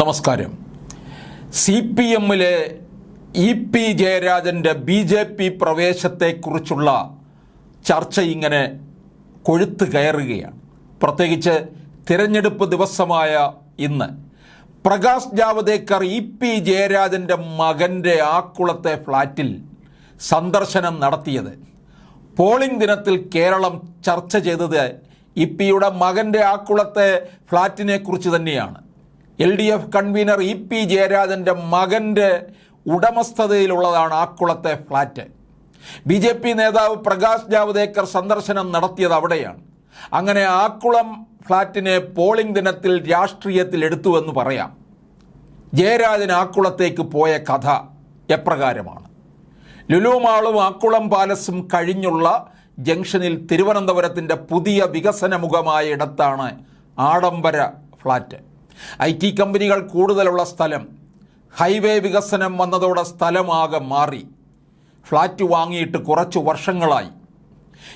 നമസ്കാരം. C P എമ്മിലെ E P ജയരാജന്റെ ബി ജെ പി പ്രവേശത്തെക്കുറിച്ചുള്ള ചർച്ച ഇങ്ങനെ കൊഴുത്ത് കയറുകയാണ്. പ്രത്യേകിച്ച് തിരഞ്ഞെടുപ്പ് ദിവസമായ ഇന്ന്. പ്രകാശ് ജാവദേക്കർ ഇ പി ജയരാജന്റെ മകന്റെ ആക്കുളത്തെ ഫ്ലാറ്റിൽ സന്ദർശനം നടത്തിയത്. പോളിംഗ് ദിനത്തിൽ കേരളം ചർച്ച ചെയ്തത് ഇ പിയുടെ മകന്റെ ആക്കുളത്തെ ഫ്ലാറ്റിനെ കുറിച്ച് തന്നെയാണ്. L D F convener E P ജയരാജന്റെ മകന്റെ ഉടമസ്ഥതയിലുള്ളതാണ് ആക്കുളത്തെ ഫ്ലാറ്റ് ബി ജെ പി നേതാവ് പ്രകാശ് ജാവ്ദേക്കർ സന്ദർശനം നടത്തിയത് അവിടെയാണ്. അങ്ങനെ ആക്കുളം ഫ്ലാറ്റിനെ പോളിംഗ് ദിനത്തിൽ രാഷ്ട്രീയത്തിൽ എടുത്തുവെന്ന് പറയാം. ജയരാജൻ ആക്കുളത്തേക്ക് പോയ കഥ എപ്രകാരമാണ്. ലുലുമാളും ആക്കുളം പാലസും കഴിഞ്ഞുള്ള ജംഗ്ഷനിൽ തിരുവനന്തപുരത്തിന്റെ പുതിയ വികസനമുഖമായ ഇടത്താണ് ആഡംബര ഫ്ലാറ്റ് ഐ ടി കമ്പനികൾ കൂടുതലുള്ള സ്ഥലം ഹൈവേ വികസനം വന്നതോടെ സ്ഥലമാകെ മാറി. ഫ്ലാറ്റ് വാങ്ങിയിട്ട് കുറച്ച് വർഷങ്ങളായി.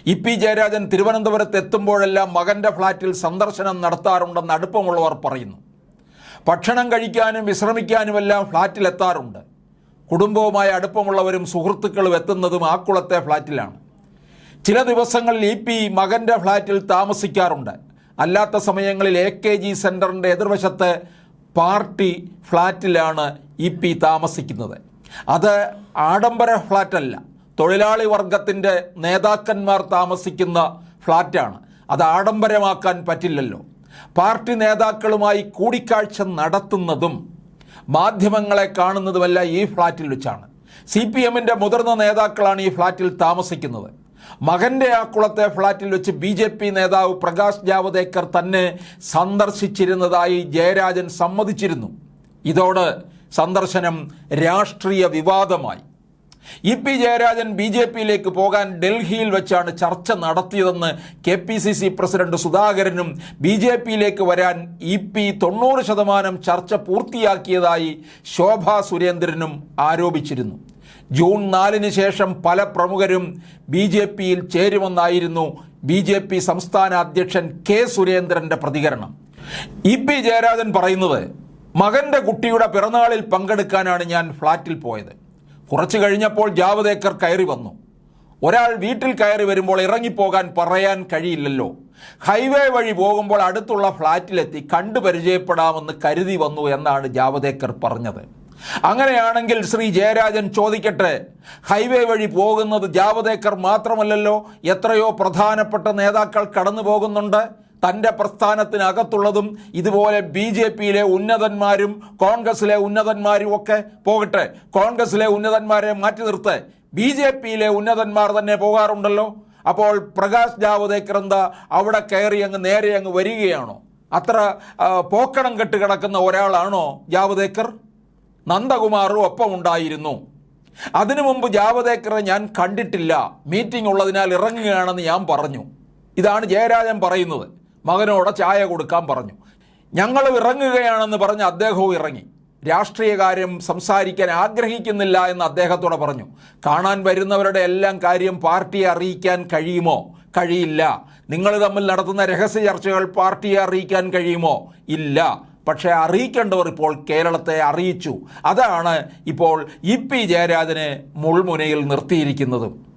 ഇ പി ജയരാജൻ തിരുവനന്തപുരത്ത് എത്തുമ്പോഴെല്ലാം മകന്റെ ഫ്ളാറ്റിൽ സന്ദർശനം നടത്താറുണ്ടെന്ന് അടുപ്പമുള്ളവർ പറയുന്നു. ഭക്ഷണം കഴിക്കാനും വിശ്രമിക്കാനുമെല്ലാം ഫ്ളാറ്റിലെത്താറുണ്ട്. കുടുംബവുമായി അടുപ്പമുള്ളവരും സുഹൃത്തുക്കളും എത്തുന്നതും ആക്കുളത്തെ ഫ്ളാറ്റിലാണ്. ചില ദിവസങ്ങളിൽ ഇ പി മകന്റെ ഫ്ളാറ്റിൽ താമസിക്കാറുണ്ട്. അല്ലാത്ത സമയങ്ങളിൽ എ കെ ജി സെന്ററിന്റെ എതിർവശത്ത് പാർട്ടി ഫ്ലാറ്റിലാണ് ഇ പി താമസിക്കുന്നത്. അത് ആഡംബര ഫ്ലാറ്റല്ല തൊഴിലാളി വർഗത്തിന്റെ നേതാക്കന്മാർ താമസിക്കുന്ന ഫ്ലാറ്റാണ് അത് ആഡംബരമാക്കാൻ പറ്റില്ലല്ലോ. പാർട്ടി നേതാക്കളുമായി കൂടിക്കാഴ്ച നടത്തുന്നതും മാധ്യമങ്ങളെ കാണുന്നതുമല്ല ഈ ഫ്ലാറ്റിൽ വെച്ചാണ്. സി പി എമ്മിന്റെ മുതിർന്ന നേതാക്കളാണ് ഈ ഫ്ലാറ്റിൽ താമസിക്കുന്നത്. മകന്റെ കുളത്തെ ഫ്ളാറ്റിൽ വെച്ച് ബി ജെ പി നേതാവ് പ്രകാശ് ജാവദേക്കർ തന്നെ സന്ദർശിച്ചിരുന്നതായി ജയരാജൻ സമ്മതിച്ചിരുന്നു. ഇതോടെ സന്ദർശനം രാഷ്ട്രീയ വിവാദമായി. E P Jayarajan B J പിയിലേക്ക് പോകാൻ ഡൽഹിയിൽ വെച്ചാണ് ചർച്ച നടത്തിയതെന്ന് K P C C president സുധാകരനും ബി ജെ പിയിലേക്ക് വരാൻ ഇ പി തൊണ്ണൂറ് ശതമാനം ചർച്ച പൂർത്തിയാക്കിയതായി ശോഭ സുരേന്ദ്രനും ആരോപിച്ചിരുന്നു. ജൂൺ നാലിന് ശേഷം പല പ്രമുഖരും ബി ജെ പിയിൽ ചേരുമെന്നായിരുന്നു ബി ജെ പി സംസ്ഥാന അധ്യക്ഷൻ കെ സുരേന്ദ്രന്റെ പ്രതികരണം. ഇ പി ജയരാജൻ പറയുന്നത് മകന്റെ കുട്ടിയുടെ പിറന്നാളിൽ പങ്കെടുക്കാനാണ് ഞാൻ ഫ്ളാറ്റിൽ പോയത്. കുറച്ചു കഴിഞ്ഞപ്പോൾ ജാവദേക്കർ കയറി വന്നു. ഒരാൾ വീട്ടിൽ കയറി വരുമ്പോൾ ഇറങ്ങിപ്പോകാൻ പറയാൻ കഴിയില്ലല്ലോ. ഹൈവേ വഴി പോകുമ്പോൾ അടുത്തുള്ള ഫ്ളാറ്റിലെത്തി കണ്ടു പരിചയപ്പെടാമെന്ന് കരുതി വന്നു എന്നാണ് ജാവദേക്കർ പറഞ്ഞത്. അങ്ങനെയാണെങ്കിൽ ശ്രീ ജയരാജൻ ചോദിക്കട്ടെ ഹൈവേ വഴി പോകുന്നത് ജാവദേക്കർ മാത്രമല്ലല്ലോ എത്രയോ പ്രധാനപ്പെട്ട നേതാക്കൾ കടന്നു പോകുന്നുണ്ട്. തന്റെ പ്രസ്ഥാനത്തിനകത്തുള്ളതും ഇതുപോലെ ബി ജെ പിയിലെ ഉന്നതന്മാരും കോൺഗ്രസിലെ ഉന്നതന്മാരും ഒക്കെ പോകട്ടെ കോൺഗ്രസിലെ ഉന്നതന്മാരെ മാറ്റി നിർത്തെ. ബി ജെ പിയിലെ ഉന്നതന്മാർ തന്നെ പോകാറുണ്ടല്ലോ. അപ്പോൾ പ്രകാശ് ജാവദേക്കർ എന്താ അവിടെ കയറി അങ്ങ് നേരെ അങ്ങ് വരികയാണോ? അത്ര പോക്കണം കെട്ട് കിടക്കുന്ന ഒരാളാണോ ജാവദേക്കർ? നന്ദകുമാറും ഒപ്പം ഉണ്ടായിരുന്നു. അതിനു മുമ്പ് ജാവദേക്കറെ ഞാൻ കണ്ടിട്ടില്ല. മീറ്റിംഗ് ഉള്ളതിനാൽ ഇറങ്ങുകയാണെന്ന് ഞാൻ പറഞ്ഞു. ഇതാണ് ജയരാജൻ പറയുന്നത്. മകനോട് ചായ കൊടുക്കാൻ പറഞ്ഞു. ഞങ്ങൾ ഇറങ്ങുകയാണെന്ന് പറഞ്ഞ് അദ്ദേഹവും ഇറങ്ങി. രാഷ്ട്രീയ കാര്യം സംസാരിക്കാൻ ആഗ്രഹിക്കുന്നില്ല എന്ന് അദ്ദേഹത്തോട് പറഞ്ഞു. കാണാൻ വരുന്നവരുടെ എല്ലാം കാര്യം പാർട്ടിയെ അറിയിക്കാൻ കഴിയുമോ? കഴിയില്ല. നിങ്ങൾ തമ്മിൽ നടത്തുന്ന രഹസ്യ ചർച്ചകൾ പാർട്ടിയെ അറിയിക്കാൻ കഴിയുമോ? ഇല്ല. പക്ഷേ അറിയിക്കേണ്ടവർ ഇപ്പോൾ കേരളത്തെ അറിയിച്ചു. അതാണ് ഇപ്പോൾ ഇ പി ജയരാജനെ മുൾമുനയിൽ നിർത്തിയിരിക്കുന്നതും.